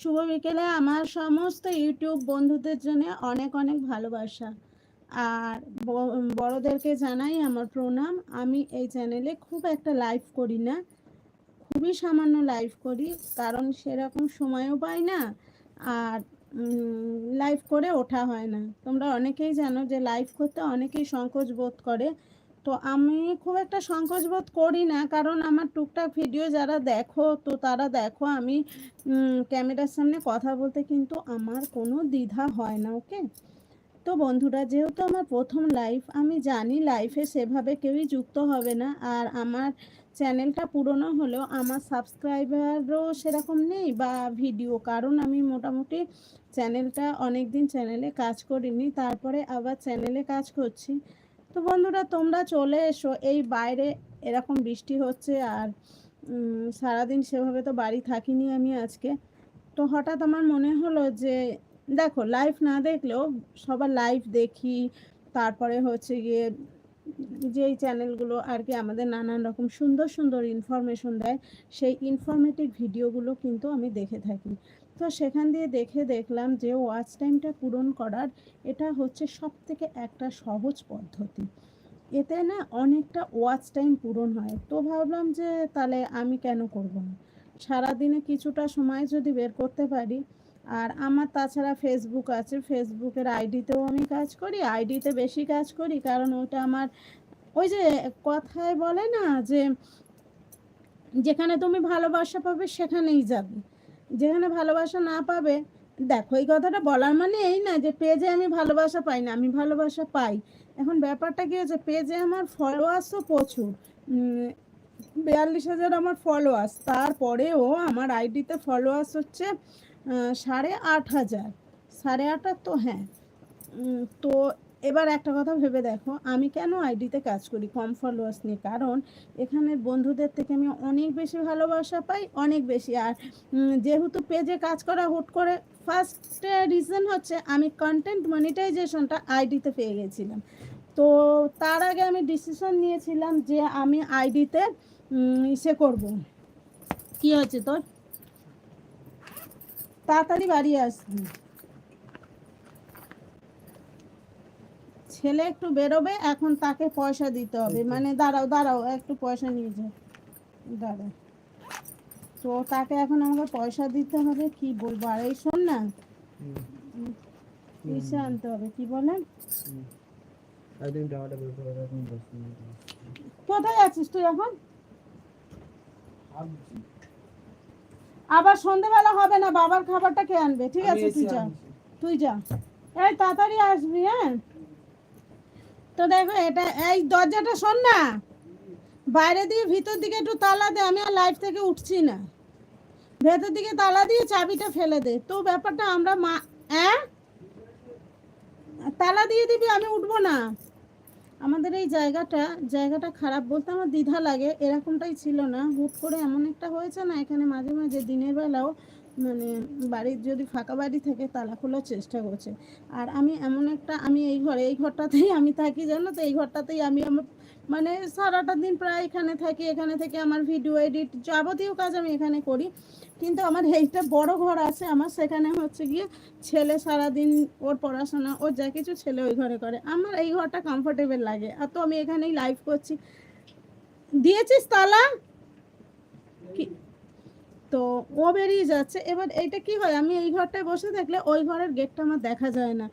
শুভ বিকেলে আমার সমস্ত ইউটিউব বন্ধুদের জন্য অনেক অনেক ভালোবাসা। আর বড়দেরকে জানাই আমার প্রণাম। আমি এই চ্যানেলে খুব একটা লাইভ করি না। খুবই সামান্য লাইভ করি, কারণ সেরকম সময়ও পাই না আর লাইভ করে ওঠা হয় না। তোমরা অনেকেই জানো যে লাইভ করতে অনেকেই সংকোচ বোধ করে। তো আমি খুব একটা সংকোচ বোধ করি না, কারণ আমার টুকটাক ভিডিও যারা দেখো, তো তারা দেখো আমি ক্যামেরার সামনে কথা বলতে কিন্তু আমার কোনো দ্বিধা হয় না ওকে তো বন্ধুরা, যেহেতু আমার প্রথম লাইভ আমি জানি লাইফে সেভাবে কেউই যুক্ত হবে না, আর আমার চ্যানেলটা পুরনো হলেও আমার সাবস্ক্রাইবারও সেরকম নেই বা ভিডিও কারণ আমি মোটামুটি চ্যানেলটা অনেক দিন চ্যানেলে কাজ করিনি, তারপরে আবার চ্যানেলে কাজ করছি। তো বন্ধুরা, তোমরা চলে এসো। এই বাইরে এরকম বৃষ্টি হচ্ছে আর সারাদিন সেভাবে তো বাড়ি থাকিনি আমি আজকে। তো হঠাৎ আমার মনে হলো যে, দেখো লাইভ না দেখলেও সবার লাইভ দেখি। তারপরে হচ্ছে গিয়ে যেই চ্যানেলগুলো আর কি আমাদের নানান রকম সুন্দর সুন্দর ইনফরমেশন দেয়, সেই ইনফরমেটিভ ভিডিওগুলো কিন্তু আমি দেখে থাকি। তো সেখান দিয়ে দেখে দেখলাম যে ওয়াচ টাইমটা পূরণ করার এটা হচ্ছে সব থেকে একটা সহজ পদ্ধতি। এতে না অনেকটা ওয়াচ টাইম পূরণ হয়। তো ভাবলাম যে তাহলে আমি কেন করব না? সারাদিনে কিছুটা সময় যদি বের করতে পারি, আর আমার তাছাড়া ফেসবুক আছে ফেসবুকের আইডিতেও আমি কাজ করি আইডিতে বেশি কাজ করি, কারণ ওটা আমার ওই যে কথায় বলে না যে যেখানে তুমি ভালোবাসা পাবে সেখানেই যাবে। যেখানে ভালোবাসা না পাবে, দেখো এই কথাটা বলার মানে এই না যে পেজে আমি ভালোবাসা পাই না, আমি ভালোবাসা পাই। এখন ব্যাপারটা কি হচ্ছে পেজে আমার ফলোয়ার্সও প্রচুর। বিয়াল্লিশ হাজার আমার ফলোয়ার্স তারপরেও আমার আইডিতে ফলোয়ার্স হচ্ছে সাড়ে আট হাজার। সাড়ে আট তো হ্যাঁ। তো এবার একটা কথা ভেবে দেখো, আমি কেন আইডিতে কাজ করি? কম ফলোয়ার্স নিয়ে। কারণ এখানের বন্ধুদের থেকে আমি অনেক বেশি ভালোবাসা পাই, অনেক বেশি। আর যেহেতু পেজে কাজ করা হুট করে ফার্স্ট রিজন হচ্ছে আমি কন্টেন্ট মনিটাইজেশনটা আইডিতে পেয়ে গেছিলাম। তো তার আগে আমি ডিসিশন নিয়েছিলাম যে আমি আইডিতে ইসে করব। কি হচ্ছে তোর? তাড়াতাড়ি বাড়ি আসবি। ছেলে একটু বেরোবে এখন তাকে পয়সা দিতে হবে। মানে দাঁড়াও দাঁড়াও একটু পয়সা নিয়ে যাও দাঁড়াও তো তাকে এখন আমাকে পয়সা দিতে হবে কি বলব? আর এই শোন না। ইসে আনতে হবে কি বলে? একদিন জামাটা বের করে রাখুন দশ মিনিট কোথায় আছিস তুই এখন? আবার সন্ধেবেলা হবে না বাবার খাবারটা কে আনবে? ঠিক আছে তুই যা। তুই যা। এই তাড়াতাড়ি আসবি হ্যাঁ? তো দেখো, এটা, এই দরজাটা শোন না। বাইরে দিয়ে ভিতর দিকে একটু তালা দে, আমি আর লাইফ থেকে উঠছি না। ভেতর দিকে তালা দিয়ে চাবিটা ফেলে দে। তো ব্যাপারটা আমরা মা হ্যাঁ তালা দিয়ে দিবি, আমি উঠবো না। আমাদের এই জায়গাটা জায়গাটা খারাপ বলতে আমার দ্বিধা লাগে, এরকমটাই ছিল না। হুট করে এমন একটা হয়েছে না, এখানে মাঝে মাঝে দিনের বেলাও মানে বাড়ির যদি ফাঁকা বাড়ি থাকে তালা খোলার চেষ্টা করছে। আর আমি এমন একটা, আমি এই ঘরে, এই ঘরটাতেই আমি থাকি, জানো তো? এই ঘরটাতেই আমি আমার মানে সারাটা দিন প্রায় এখানে থাকি, এখানে থেকে আমার ভিডিও এডিট যাবতীয় কাজ আমি এখানে করি। কিন্তু আমার এইটা বড় ঘর আছে, আমার সেখানে হচ্ছে গিয়ে ছেলে সারাদিন ওর পড়াশোনা, ওর যা কিছু ছেলে ওই ঘরে করে। আমার এই ঘরটা কমফোর্টেবল লাগে। আর তো আমি এখানেই লাইভ করছি। দিয়েছিস তালা? কি তো ও বেরিয়ে যাচ্ছে। এবার এইটা কি হয়? আমি এই ঘরটায় বসে থাকলে ওই ঘরের গেটটা আমার দেখা যায় না।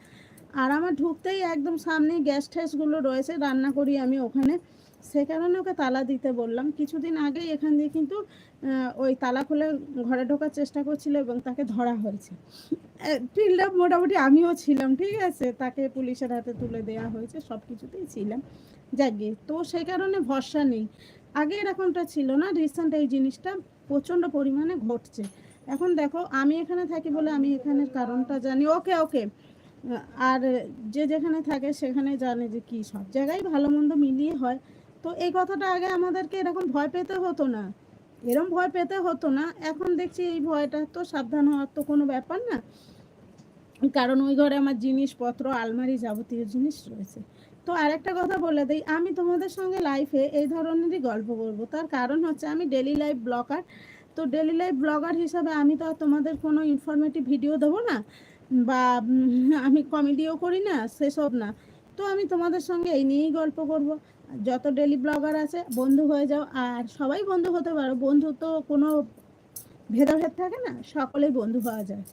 আর আমার ঢুকতেই একদম সামনে গ্যাস ট্যাসগুলো রয়েছে, রান্না করি আমি ওখানে। সে কারণে ওকে তালা দিতে বললাম। কিছুদিন আগেই এখান দিয়ে কিন্তু ওই তালা খুলে ঘরে ঢোকার চেষ্টা করছিল এবং তাকে ধরা হয়েছে। ফিল্ড আপ মোটামুটি আমিও ছিলাম, ঠিক আছে? তাকে পুলিশের হাতে তুলে দেওয়া হয়েছে, সব কিছুতেই ছিলাম। যাকে তো সেই কারণে ভরসা নেই। আগে এরকমটা ছিল না রিসেন্ট এই জিনিসটা। প্রচণ্ড পরিমাণে ঘটছে। এখন দেখো, আমি এখানে থাকি বলে আমি এখানের কারণটা জানি। ওকে ওকে। আর যে যেখানে থাকে সেখানে জানে যে কি সব জায়গায় ভালো মন্দ মিলিয়ে হয়। তো এই কথাটা আগে আমাদেরকে এরকম ভয় পেতে হতো না। এরকম ভয় পেতে হতো না। এখন দেখছি এই ভয়টা তো সাবধান হওয়ার তো কোনো ব্যাপার না। কারণ ওই ঘরে আমার জিনিসপত্র, আলমারি যাবতীয় জিনিস রয়েছে। তো আরেকটা কথা বলে দিই, আমি তোমাদের সঙ্গে লাইফে এই ধরনেরই গল্প করব। তার কারণ হচ্ছে আমি ডেলি লাইফ ব্লগার তো ডেলি লাইফ ব্লগার হিসাবে আমি তো আর তোমাদের কোনো ইনফরমেটিভ ভিডিও দেবো না, বা আমি কমেডিও করি না, সেসব না। তো আমি তোমাদের সঙ্গে এই নিয়েই গল্প করব। যত ডেলি ব্লগার আছে, বন্ধু হয়ে যাও, আর সবাই বন্ধু হতে পারো। বন্ধু তো কোনো ভেদাভেদ থাকে না, সকলেই বন্ধু হওয়া যায়।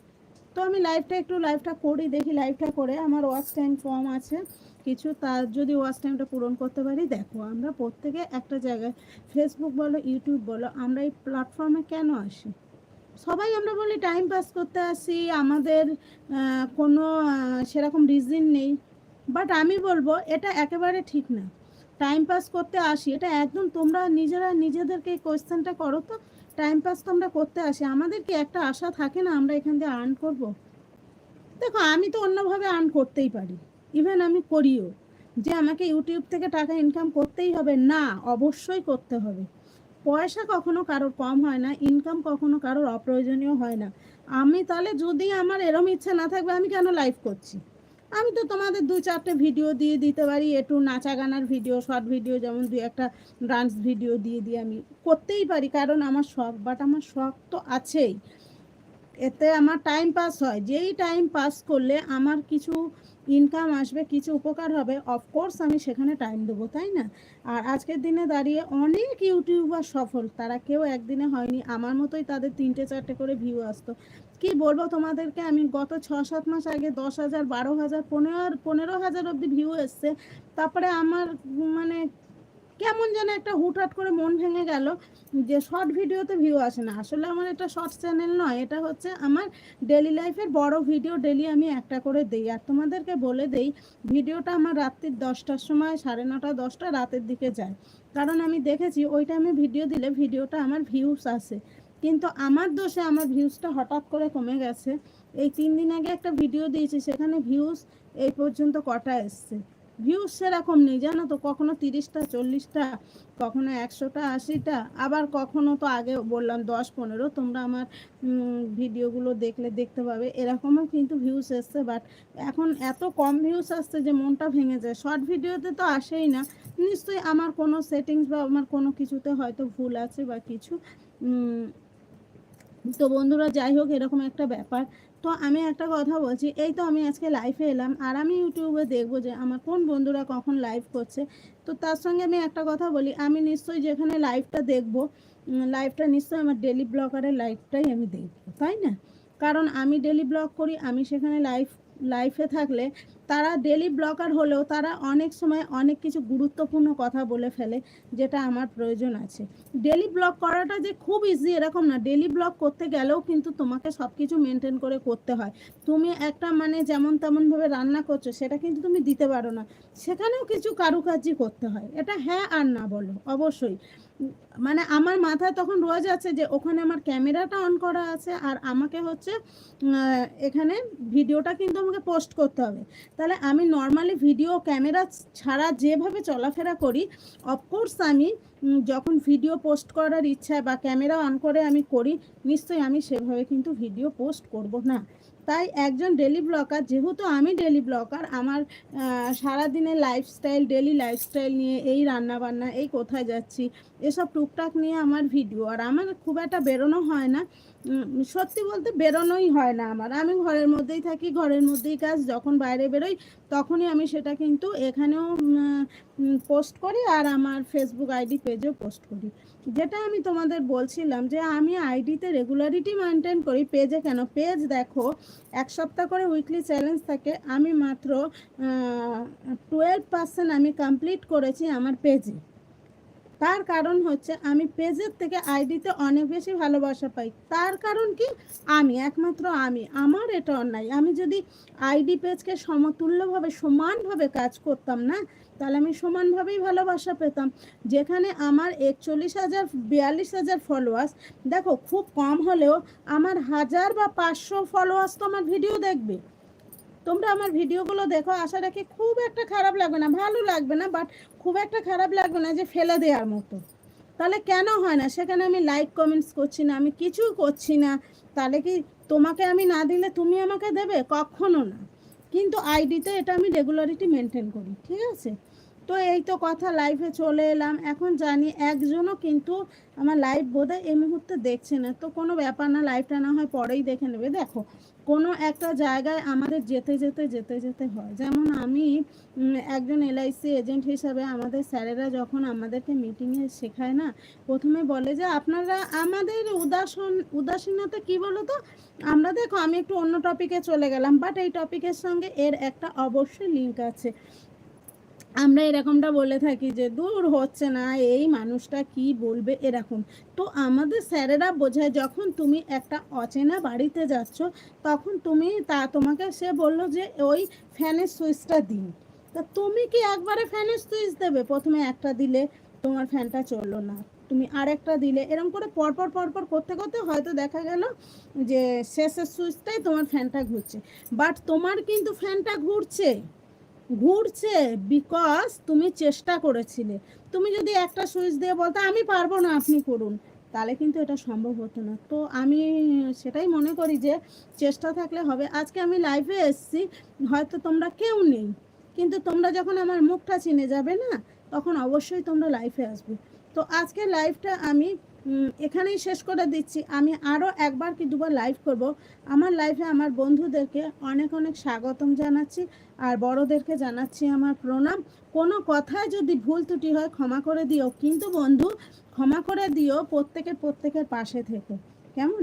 তো আমি লাইভটা একটু লাইভটা করি, দেখি লাইভটা করে। আমার ওয়াচ টাইম কম আছে। কিছু তার যদি ওয়াচ টাইমটা পূরণ করতে পারি, দেখো আমরা প্রত্যেকে একটা জায়গায় ফেসবুক বলো ইউটিউব বলো, আমরা এই প্ল্যাটফর্মে কেন আসি? সবাই আমরা বলি টাইম পাস করতে আসি, আমাদের কোনো সেরকম রিজন নেই। বাট আমি বলব, এটা একেবারে ঠিক না। টাইম পাস করতে আসি, এটা একদম তোমরা নিজেরা নিজেদেরকে এই কোয়েশ্চেনটা করো তো। টাইম পাস তো আমরা করতে আসি। আমাদের কি একটা আশা থাকে না আমরা এখান থেকে আর্ন করব? দেখো, আমি তো অন্যভাবে আর্ন করতেই পারি। ইভেন আমি করিও যে আমাকে ইউটিউব থেকে টাকা ইনকাম করতেই হবে। না, অবশ্যই করতে হবে। পয়সা কখনো কারোর কম হয় না ইনকাম কখনো কারোর অপ্রয়োজনীয় হয় না। আমি তাহলে যদি আমার এরম ইচ্ছা না থাকবে, আমি কেন লাইভ করছি? আমি তো তোমাদের দু চারটে ভিডিও দিয়ে দিতে পারি একটু নাচা গানার ভিডিও শর্ট ভিডিও যেমন দুই একটা ডান্স ভিডিও দিয়ে দিয়ে আমি। করতেই পারি, কারণ আমার শখ বাট আমার শখ তো আছেই। এতে আমার টাইম পাস হয়। যেই টাইম পাস করলে আমার কিছু ইনকাম আসবে, কিছু উপকার হবে অফকোর্স আমি সেখানে টাইম দেবো, তাই না? আর আজকের দিনে দাঁড়িয়ে অনেক ইউটিউবার সফল। তারা কেউ একদিনে হয়নি। আমার মতোই তাদের তিনটে, চারটে করে ভিউ আসতো। কি বলব তোমাদেরকে? আমি গত ছ সাত মাস আগে দশ হাজার, বারো হাজার, পনেরো পনেরো হাজার অবধি ভিউ এসছে। তারপরে আমার মানে কেমন যেন একটা হুটহাট করে মন ভেঙে গেল যে শর্ট ভিডিওতে ভিউ আসে না। আসলে আমার এটা শর্ট চ্যানেল নয়, এটা হচ্ছে আমার ডেলি লাইফের বড় ভিডিও ডেলি আমি একটা করে দিই। আর তোমাদেরকে বলে দেই ভিডিওটা আমার রাত্রির দশটার সময় সাড়ে নটা, দশটা রাতের দিকে যায়। কারণ আমি দেখেছি ওই টাইমে ভিডিও দিলে ভিডিওটা আমার ভিউস আসে। কিন্তু আমার দোষে আমার ভিউজটা হঠাৎ করে কমে গেছে। এই তিন দিন আগে একটা ভিডিও দিয়েছি, সেখানে ভিউজ এই পর্যন্ত কটা এসছে? ভিউজ সেরকম নেই, জানো তো? কখনো তিরিশটা, চল্লিশটা, কখনো একশোটা, আশিটা, আবার কখনো তো আগে বললাম দশ, পনেরো, তোমরা আমার ভিডিওগুলো দেখলে দেখতে পাবে, এরকমও কিন্তু ভিউজ এসছে বাট এখন এত কম ভিউজ আসছে যে মনটা ভেঙে যায়। শর্ট ভিডিওতে তো আসেই না। নিশ্চয়ই আমার কোনো সেটিংস বা আমার কোনো কিছুতে হয়তো ভুল আছে বা কিছু তো বন্ধুরা যাই হোক, এরকম একটা ব্যাপার। তো আমি একটা কথা বলছি, এই তো আমি আজকে লাইভে এলাম, আর আমি ইউটিউবে দেখব যে আমার কোন বন্ধুরা কখন লাইভ করছে। তো তার সঙ্গে আমি একটা কথা বলি, আমি নিশ্চয়ই যেখানে লাইভটা দেখব লাইভটা নিশ্চয়ই আমার ডেলি ব্লগারের লাইভটাই আমি দেখব, তাই না? কারণ আমি ডেলি ব্লগ করি, আমি সেখানে লাইভ লাইফে থাকলে তারা ডেলি ব্লগার হলেও তারা অনেক সময় অনেক কিছু গুরুত্বপূর্ণ কথা বলে ফেলে যেটা আমার প্রয়োজন আছে। ডেলি ব্লগ করাটা যে খুব ইজি এরকম না। ডেলি ব্লগ করতে গেলেও কিন্তু তোমাকে সব কিছু মেনটেন করে করতে হয়। তুমি একটা মানে যেমন তেমনভাবে রান্না করছ, সেটা কিন্তু তুমি দিতে পারো না। সেখানেও কিছু কারুকার্যই করতে হয়। এটা হ্যাঁ আর না বলো, অবশ্যই। মানে আমার মাথায় তখন রোজ আছে যে ওখানে আমার ক্যামেরাটা অন করা আছে আর আমাকে হচ্ছে এখানে ভিডিওটা কিন্তু আমাকে পোস্ট করতে হবে। তাহলে আমি নর্মালি ভিডিও ক্যামেরা ছাড়া যেভাবে চলাফেরা করি অফকোর্স আমি যখন ভিডিও পোস্ট করার ইচ্ছা বা ক্যামেরা অন করে আমি করি, নিশ্চয়ই আমি সেভাবে কিন্তু ভিডিও পোস্ট করব না। তাই একজন ডেলি ব্লকার যেহেতু আমি ডেলি ব্লকার আমার সারাদিনের লাইফস্টাইল ডেলি লাইফস্টাইল নিয়ে এই রান্না বান্না এই কোথায় যাচ্ছি, এসব টুকটাক নিয়ে আমার ভিডিও আর আমার খুব একটা বেরোনো হয় না। সত্যি বলতে বেরোনোই হয় না আমার। আমি ঘরের মধ্যেই থাকি, ঘরের মধ্যেই কাজ, যখন বাইরে বেরোই তখনই আমি সেটা কিন্তু এখানেও পোস্ট করি আর আমার ফেসবুক আইডি পেজেও পোস্ট করি। যেটা আমি তোমাদের বলছিলাম যে আমি আইডিতে রেগুলারিটি মেনটেন করি। পেজে কেন? পেজ দেখো, এক সপ্তাহ করে উইকলি চ্যালেঞ্জ থাকে। আমি মাত্র টুয়েলভ পার্সেন্ট আমি কমপ্লিট করেছি আমার পেজে তার কারণ হচ্ছে আমি পেজের থেকে আইডিতে অনেক বেশি ভালোবাসা পাই। তার কারণ কি? আমি, একমাত্র আমি, আমার এটা অন্যায়। আমি যদি আইডি পেজকে সমতুল্যভাবে, সমানভাবে কাজ করতাম না, তাহলে আমি সমানভাবেই ভালোবাসা পেতাম। যেখানে আমার একচল্লিশ হাজার, বিয়াল্লিশ হাজার ফলোয়ার্স দেখো, খুব কম হলেও আমার হাজার বা পাঁচশো ফলোয়ার্স তো আমার ভিডিও দেখবে। তোমরা আমার ভিডিওগুলো দেখো, আশা রাখি খুব একটা খারাপ লাগবে না, ভালো লাগবে না বাট খুব একটা খারাপ লাগবে না যে ফেলে দেওয়ার মতো। তাহলে কেন হয় না? সেখানে আমি লাইক কমেন্টস করছি না, আমি কিছু করছি না। তাহলে কি তোমাকে আমি না দিলে তুমি আমাকে দেবে? কখনো না। কিন্তু আইডিতে এটা আমি রেগুলারিটি মেনটেন করি, ঠিক আছে? তো এই তো কথা লাইফে চলে এলাম। এখন জানি একজনও কিন্তু আমার লাইভ বোধহয় এই মুহূর্তে দেখছে না। তো কোনো ব্যাপার না লাইভটা না হয় পরেই দেখে নেবে। দেখো, কোনো একটা জায়গায় আমাদের যেতে যেতে যেতে যেতে হয়। যেমন আমি একজন এলআইসি এজেন্ট হিসাবে আমাদের স্যারেরা যখন আমাদেরকে মিটিংয়ে শেখায় না, প্রথমে বলে যে, আপনারা আমাদের উদাসন, উদাসীনতা কি বলো তো? আমরা দেখো, আমি একটু অন্য টপিকে চলে গেলাম বাট এই টপিকের সঙ্গে এর একটা অবশ্যই লিঙ্ক আছে। আমরা এরকমটা বলে থাকি যে, দূর হচ্ছে না, এই মানুষটা কি বলবে? এরকম। তো আমাদের স্যারেরা বোঝায়, যখন তুমি একটা অচেনা বাড়িতে যাচ্ছ, তখন তুমি তা, তোমাকে সে বলল যে, ওই ফ্যানের সুইচটা দিন। তা তুমি কি একবারে ফ্যানের সুইচ দেবে? প্রথমে একটা দিলে তোমার ফ্যানটা চলল না। তুমি আরেকটা দিলে। এরকম করে পরপর পরপর করতে করতে হয়তো দেখা গেল যে, শেষের সুইচটাই তোমার ফ্যানটা ঘুরছে। বাট তোমার কিন্তু ফ্যানটা ঘুরছে। ঘুরছে বিকজ তুমি চেষ্টা করেছিলে। তুমি যদি একটা সুইচ দিয়ে বলতে, আমি পারব না, আপনি করুন, তাহলে কিন্তু এটা সম্ভব হতো না। তো আমি সেটাই মনে করি যে, চেষ্টা থাকলে হবে। আজকে আমি লাইভে এসেছি, হয়তো তোমরা কেউ নেই, কিন্তু তোমরা যখন আমার মুখটা চিনে যাবে না, তখন অবশ্যই তোমরা লাইফে আসবে। তো আজকে লাইভটা আমি এখানেই শেষ করে দিচ্ছি। আমি আরও একবার কি দুবার লাইভ করব। আমার লাইফে আমার বন্ধুদেরকে অনেক অনেক স্বাগতম জানাচ্ছি আর বড়দেরকে জানাচ্ছি আমার প্রণাম। কোনো কথায় যদি ভুল ত্রুটি হয় ক্ষমা করে দিও। কিন্তু বন্ধু, ক্ষমা করে দিও প্রত্যেকের প্রত্যেকের পাশে থেকে। কেমন?